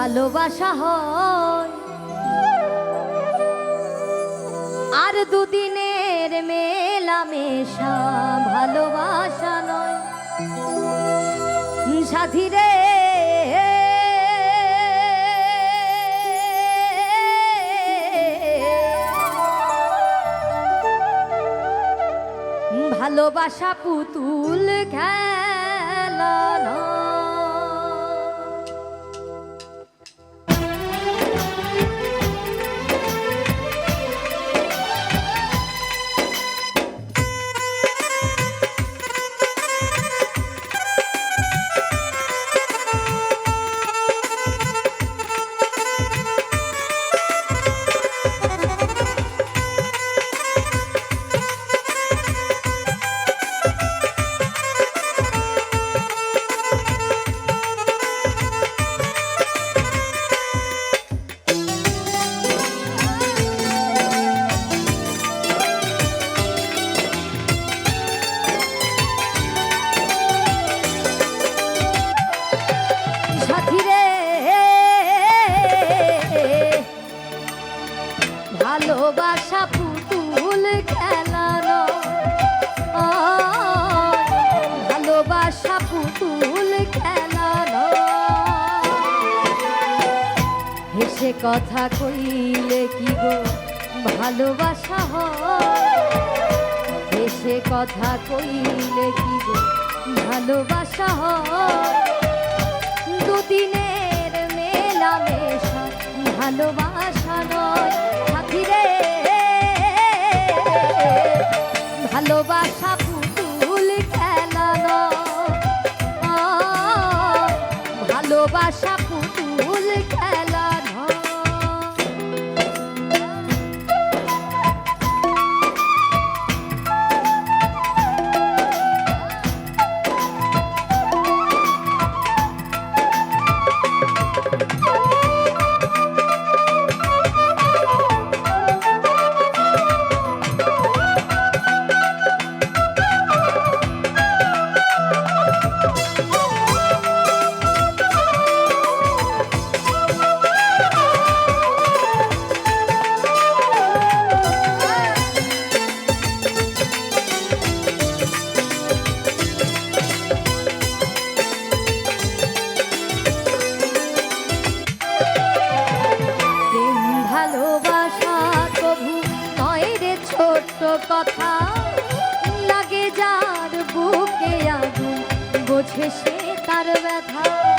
ভালোবাসা হয় আর দুদিনের মেলামেশা ভালোবাসা নয় সাথী রে ভালোবাসা পুতুল খেলা নয়। কথা কইলে কি গো ভালোবাসা হেসে কথা কইলে কি গো ভালোবাসা দুদিনের মেলামেশা ভালোবাসা নয় সাথী রে। ভালোবাসা পুতুল খেলা নয়। ভালোবাসা পুতুল খেলা ভালোবাসা প্রভু নয় রে ছোট্ট কথা। লাগে যার বুকে আগুন বোঝে সে তার ব্যথা।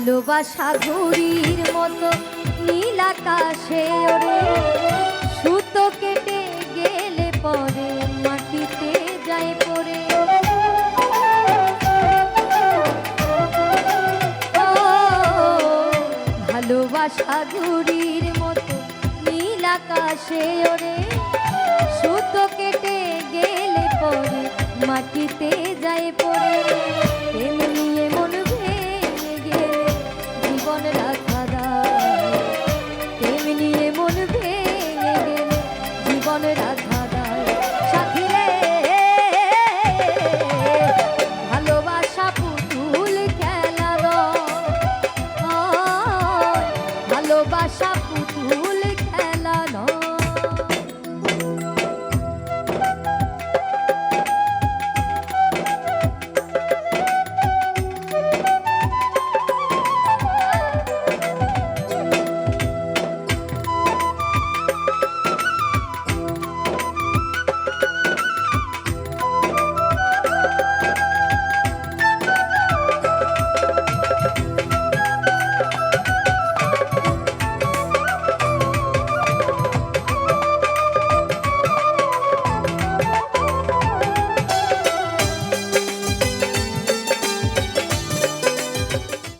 ভালোবাসা ঘুড়ির মতো নীল আকাশে ওরে সুতো কেটে গেলে পরে মাটিতে যায় ও, ভালোবাসা ঘুড়ির মতো নীল আকাশে ওরে সুতো কেটে গেলে পরে মাটিতে যায় পড়ে।